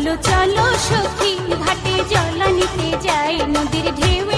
চলো চলো সখী ঘাটে জল নিতে যাই নদীর ঢেউ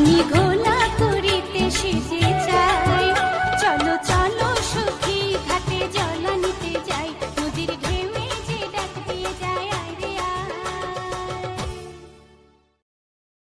你。